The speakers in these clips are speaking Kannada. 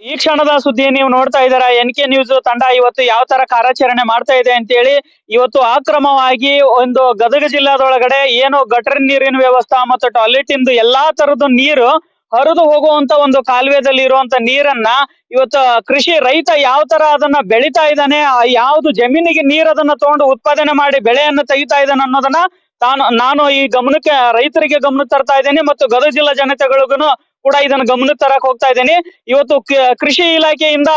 ಈ ಕ್ಷಣದ ಸುದ್ದಿ ನೀವು ನೋಡ್ತಾ ಇದ್ದೀರಾ? ಎನ್ ಕೆ ನ್ಯೂಸ್ ತಂಡ ಇವತ್ತು ಯಾವ ತರ ಕಾರ್ಯಾಚರಣೆ ಮಾಡ್ತಾ ಇದೆ ಅಂತೇಳಿ, ಇವತ್ತು ಅಕ್ರಮವಾಗಿ ಒಂದು ಗದಗ ಜಿಲ್ಲಾದೊಳಗಡೆ ಏನು ಗಟರ್ ನೀರಿನ ವ್ಯವಸ್ಥೆ ಮತ್ತು ಟಾಯ್ಲೆಟ್ ಇಂದು ಎಲ್ಲಾ ತರದ ನೀರು ಹರಿದು ಹೋಗುವಂತ ಒಂದು ಕಾಲುವೆದಲ್ಲಿ ಇರುವಂತ ನೀರನ್ನ ಇವತ್ತು ಕೃಷಿ ರೈತ ಯಾವ ತರ ಅದನ್ನ ಬೆಳಿತಾ ಇದ್ದಾನೆ ಯಾವ್ದು ಜಮೀನಿಗೆ ನೀರ್ ಅದನ್ನ ತಗೊಂಡು ಉತ್ಪಾದನೆ ಮಾಡಿ ಬೆಳೆಯನ್ನ ತೆಗಿತಾ ಇದ್ದಾನೆ ಅನ್ನೋದನ್ನ ತಾನು, ನಾನು ಈ ಗಮನಕ್ಕೆ, ರೈತರಿಗೆ ಗಮನ ತರ್ತಾ ಇದ್ದೇನೆ ಮತ್ತು ಗದಗ ಜಿಲ್ಲಾ ಜನತೆಗಳಿಗೂ ಕೂಡ ಇದನ್ನ ಗಮನ ತರಕ್ ಹೋಗ್ತಾ ಇದ್ದೇನೆ. ಇವತ್ತು ಕೃಷಿ ಇಲಾಖೆಯಿಂದ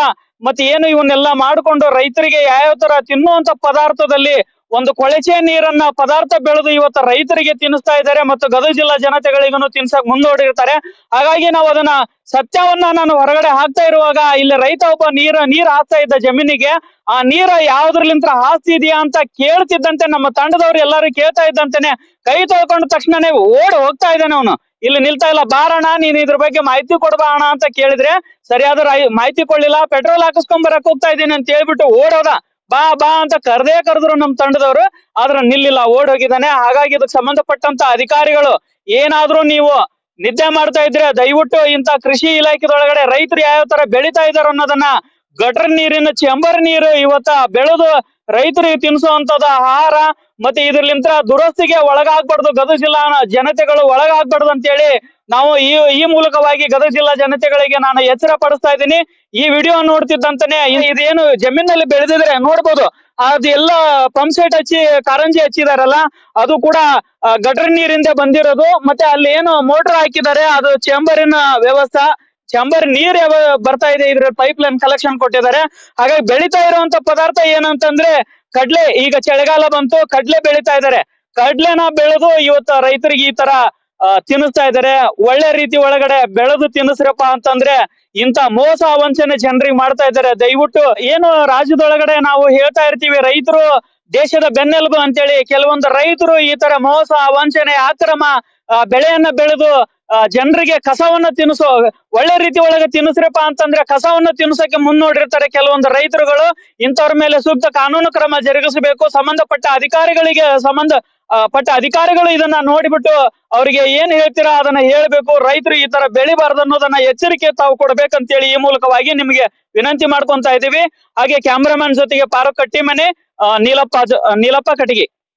ಮತ್ತೆ ಏನು ಇವನ್ನೆಲ್ಲ ಮಾಡಿಕೊಂಡು ರೈತರಿಗೆ ಯಾವ ತರ ತಿನ್ನುವಂತ ಪದಾರ್ಥದಲ್ಲಿ ಒಂದು ಕೊಳಚೆ ನೀರನ್ನ ಪದಾರ್ಥ ಬೆಳೆದು ಇವತ್ತು ರೈತರಿಗೆ ತಿನ್ನಿಸ್ತಾ ಇದ್ದಾರೆ ಮತ್ತು ಗದಗ ಜಿಲ್ಲಾ ಜನತೆಗಳಿಗೂ ತಿನ್ಸಕ್ ಮುಂದೋಡಿರ್ತಾರೆ. ಹಾಗಾಗಿ ನಾವು ಅದನ್ನ ಸತ್ಯವನ್ನ ನಾನು ಹೊರಗಡೆ ಹಾಕ್ತಾ ಇರುವಾಗ ಇಲ್ಲಿ ರೈತ ಒಬ್ಬ ನೀರ, ನೀರ್ ಹಾಕ್ತಾ ಇದ್ದ ಜಮೀನಿಗೆ, ಆ ನೀರ ಯಾವ್ದ್ರಲಿಂತ ಹಾಸ್ತಿದ್ಯಾ ಅಂತ ಕೇಳ್ತಿದ್ದಂತೆ ನಮ್ಮ ತಂಡದವ್ರು ಎಲ್ಲರೂ ಕೇಳ್ತಾ ಇದ್ದಂತೆನೆ ಕೈ ತೊಳ್ಕೊಂಡ ತಕ್ಷಣನೇ ಓಡ್ ಹೋಗ್ತಾ ಇದ್ದಾನೆ ಅವನು. ಇಲ್ಲಿ ನಿಲ್ತಾ ಇಲ್ಲ. ಬಾರಣ ನೀನ್ ಇದ್ರ ಬಗ್ಗೆ ಮಾಹಿತಿ ಕೊಡ್ಬಾ ಅಣ್ಣ ಅಂತ ಕೇಳಿದ್ರೆ ಸರಿಯಾದ ಮಾಹಿತಿ ಕೊಡ್ಲಿಲ್ಲ. ಪೆಟ್ರೋಲ್ ಹಾಕಿಸ್ಕೊಂಡ್ ಬರಕ್ ಹೋಗ್ತಾ ಇದ್ದೀನಿ ಅಂತ ಹೇಳ್ಬಿಟ್ಟು ಓಡೋದ. ಬಾ ಬಾ ಅಂತ ಕರ್ದೇ ಕರೆದ್ರು ನಮ್ ತಂಡದವರು, ಆದ್ರ ನಿಲ್ಲಿಲ್ಲ. ಓಡ್ ಹಾಗಾಗಿ ಇದಕ್ಕೆ ಸಂಬಂಧಪಟ್ಟಂತ ಅಧಿಕಾರಿಗಳು, ಏನಾದ್ರೂ ನೀವು ನಿದ್ದೆ ಮಾಡ್ತಾ ಇದ್ರೆ ದಯವಿಟ್ಟು ಇಂತ ಕೃಷಿ ಇಲಾಖೆದೊಳಗಡೆ ರೈತರು ಯಾವ ತರ ಬೆಳಿತಾ ಇದಾರೆ ಅನ್ನೋದನ್ನ ಗಟರ್ ನೀರಿನ ಚೆಂಬರ್ ನೀರು ಇವತ್ತ ಬೆಳೆದು ರೈತರಿಗೆ ತಿನ್ನಿಸುವಂತದ ಆಹಾರ ಮತ್ತೆ ಇದ್ರಲ್ಲಿಂತ ದುರಸ್ತಿಗೆ ಒಳಗಾಗ್ಬಾರ್ದು ಗದಗ ಜಿಲ್ಲಾ ಜನತೆಗಳು ಒಳಗಾಗ್ಬಾರ್ದು ಅಂತೇಳಿ ನಾವು ಈ ಈ ಮೂಲಕವಾಗಿ ಗದಗ ಜಿಲ್ಲಾ ಜನತೆಗಳಿಗೆ ನಾನು ಎಚ್ಚರ ಪಡಿಸ್ತಾ ಇದ್ದೀನಿ. ಈ ವಿಡಿಯೋ ನೋಡ್ತಿದ್ದಂತಾನೆ ಇದೇನು ಜಮೀನಲ್ಲಿ ಬೆಳೆದಿದ್ರೆ ನೋಡ್ಬೋದು. ಅದೆಲ್ಲ ಪಂಪ್ ಸೆಟ್ ಹಚ್ಚಿ, ಕಾರಂಜಿ ಹಚ್ಚಿದಾರಲ್ಲ, ಅದು ಕೂಡ ಗಟರ್ ನೀರಿಂದ ಬಂದಿರೋದು. ಮತ್ತೆ ಅಲ್ಲಿ ಏನು ಮೋಟರ್ ಹಾಕಿದ್ದಾರೆ, ಅದು ಚೇಂಬರಿನ ವ್ಯವಸ್ಥೆ. ಚಂಬರ್ ನೀರ್ ಯಾವ ಬರ್ತಾ ಇದೆ ಇದ್ರ ಪೈಪ್ ಲೈನ್ ಕಲೆಕ್ಷನ್ ಕೊಟ್ಟಿದ್ದಾರೆ. ಹಾಗಾಗಿ ಬೆಳಿತಾ ಇರುವಂತ ಪದಾರ್ಥ ಏನಂತಂದ್ರೆ ಕಡ್ಲೆ. ಈಗ ಚಳಿಗಾಲ ಬಂತು ಕಡ್ಲೆ ಬೆಳಿತಾ ಇದ್ದಾರೆ. ಕಡ್ಲೆನ ಬೆಳೆದು ಇವತ್ತು ರೈತರಿಗೆ ಈ ತರ ತಿನ್ನಿಸ್ತಾ ಇದ್ದಾರೆ. ಒಳ್ಳೆ ರೀತಿ ಒಳಗಡೆ ಬೆಳೆದು ತಿನ್ನಿಸ್ರಪ್ಪ ಅಂತಂದ್ರೆ ಇಂತ ಮೋಸ ವಂಚನೆ ಜನರಿಗೆ ಮಾಡ್ತಾ ಇದ್ದಾರೆ. ದಯವಿಟ್ಟು ಏನು ರಾಜ್ಯದೊಳಗಡೆ ನಾವು ಹೇಳ್ತಾ ಇರ್ತೀವಿ ರೈತರು ದೇಶದ ಬೆನ್ನೆಲುಬು ಅಂತೇಳಿ. ಕೆಲವೊಂದು ರೈತರು ಈ ತರ ಮೋಸ ವಂಚನೆ ಅಕ್ರಮ ಆ, ಬೆಳೆಯನ್ನ ಬೆಳೆದು ಜನರಿಗೆ ಕಸವನ್ನ ತಿನ್ನಿಸೋ, ಒಳ್ಳೆ ರೀತಿ ಒಳಗೆ ತಿನ್ನಿಸ್ರಪ್ಪ ಅಂತಂದ್ರೆ ಕಸವನ್ನ ತಿನ್ನಿಸಕ್ಕೆ ಮುನ್ನೋಡಿರ್ತಾರೆ ಕೆಲವೊಂದು ರೈತರುಗಳು. ಇಂಥವ್ರ ಮೇಲೆ ಸೂಕ್ತ ಕಾನೂನು ಕ್ರಮ ಜರುಗಿಸಬೇಕು. ಸಂಬಂಧಪಟ್ಟ ಅಧಿಕಾರಿಗಳಿಗೆ ಸಂಬಂಧ ಪಟ್ಟ ಅಧಿಕಾರಿಗಳು ಇದನ್ನ ನೋಡಿಬಿಟ್ಟು ಅವರಿಗೆ ಏನ್ ಹೇಳ್ತೀರಾ ಅದನ್ನ ಹೇಳ್ಬೇಕು. ರೈತರು ಈ ತರ ಬೆಳಿಬಾರ್ದು ಅನ್ನೋದನ್ನ ಎಚ್ಚರಿಕೆ ತಾವು ಕೊಡ್ಬೇಕಂತೇಳಿ ಈ ಮೂಲಕವಾಗಿ ನಿಮಗೆ ವಿನಂತಿ ಮಾಡ್ಕೊಂತ ಇದೀವಿ. ಹಾಗೆ ಕ್ಯಾಮ್ರಾಮನ್ ಜೊತೆಗೆ ಪಾರು ಕಟ್ಟಿಮನೆ ನೀಲಪ್ಪ ನೀಲಪ್ಪ ಕಟಗಿ